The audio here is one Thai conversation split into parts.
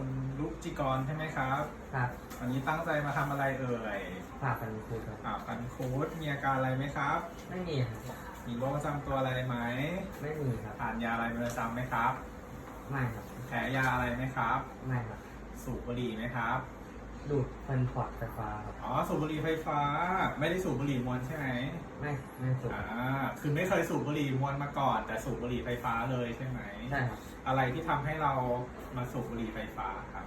คุณลุกจิกรใช่ไหมครับ ครับวันนี้ตั้งใจมาทำอะไรเอ่ยผ่าฟันคุดครับอ่าฟันคูดมีอาการอะไรไหมครับ ไม่มีครับ มีโรคประจำตัวอะไรไหมไม่มีครับ ทานยาอะไรเป็นประจำไหมครับ ไม่ครับ แพ้ยาอะไรไหมครับ ไม่ครับ สูบบุหรี่ไหมครับ ดูดฟันพอร์ตไฟฟ้าครับอ๋อสูบบุหรี่ไฟฟ้า ไม่ได้สูบบุหรี่มวนใช่ไหมไม่ไม่สูบอ่าคือไม่เคยสูบบุหรี่มวนมาก่อน แต่สูบบุหรี่ไฟฟ้าเลยใช่ไหมใช่ครับอะไรที่ทำให้เรามาสูบบุหรี่ไฟฟ้าครับ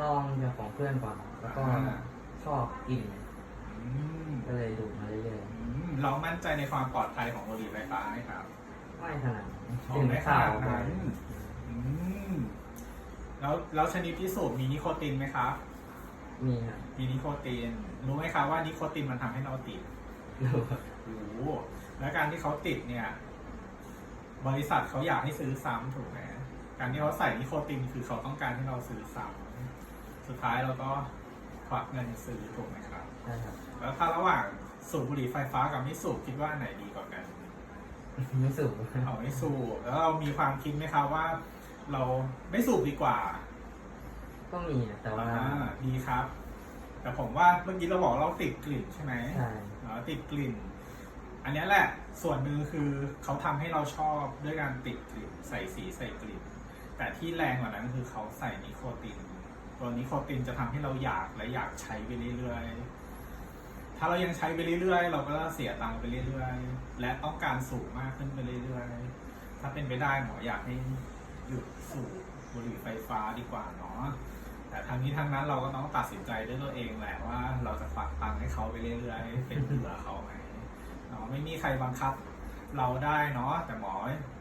ลองยาของเพื่อนก่อนแล้วก็อ่า ชอบกินอืมก็เลยดูดมาเรื่อยอืมเรามั่นใจในความปลอดภัยของบุหรี่ไฟฟ้าไหมครับ ๆไม่ขนาดนั้นอ๋อถึงไม่ขข่าวนาดนั้นบ่อยอืมแล้วแล้วชนิดที่สูบมีนิโคตินไหมครับ มีครับมีนิโคติน รู้ไหมครับว่านิโคตินมันทำให้เราติดดูครับรู้แล้วการที่เขาติดเนี่ย บริษัทเขาอยากให้ซื้อซ้ำถูกไหมการที่เขาใส่นิโคตินคือเขาต้องการให้เราซื้อซ้ำสุดท้ายเราก็ควักเงินซื้อถูกไหมครับ ใช่ครับแล้วถ้าระหว่างสูบบุหรี่ไฟฟ้ากับไม่สูบคิดว่าอันไหนดีกว่ากันไม่สูบเอาไม่สูบแล้วเรามีความคิดไหมครับว่า เราไม่สูบดีกว่า ก็มีนะแต่ว่า อ่าดีครับ แต่ผมว่าเมื่อกี้เราบอกเราติดกลิ่นใช่ไหมใช่อ๋อติดกลิ่น อันเนี้ยแหละ ส่วนหนึ่งคือเขาทำให้เราชอบด้วยการติดกลิ่น ใส่สีใส่กลิ่น แต่ที่แรงกว่านั้นคือเขาใส่นิโคติน ตัวนิโคตินจะทำให้เราอยากและอยากใช้ไปเรื่อยๆ ถ้าเรายังใช้ไปเรื่อยๆ เราก็จะเสียตังค์ไปเรื่อยๆ และต้องการสูบมากขึ้นไปเรื่อยๆ ถ้าเป็นไปได้หมออยากให้หยุดสูบบุหรี่ไฟฟ้าดีกว่าเนาะ แต่ทางนี้ทางนั้นเราก็ต้องตัดสินใจด้วยตัวเองแหละว่าเราจะฝากตังค์ให้เขาไปเรื่อยๆ เป็นเบื่อเขาไหมเนาะไม่มีใครบังคับ เราได้เนาะแต่หมอ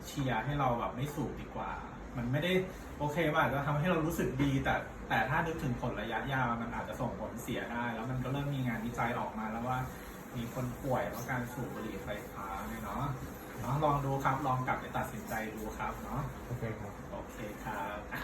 เชียร์ให้เราแบบไม่สูบดีกว่า มันไม่ได้โอเคว่าอาจจะทำให้เรารู้สึกดี แต่แต่ถ้านึกถึงผลระยะยาวมันอาจจะส่งผลเสียได้ แล้วมันก็เริ่มมีงานวิจัยออกมาแล้วว่ามีคนป่วยเพราะการสูบบุหรี่ไฟฟ้าเนี่ยเนาะเนาะลองดูครับลองกลับไปตัดสินใจดูครับเนาะโอเคครับโอเคครับอะ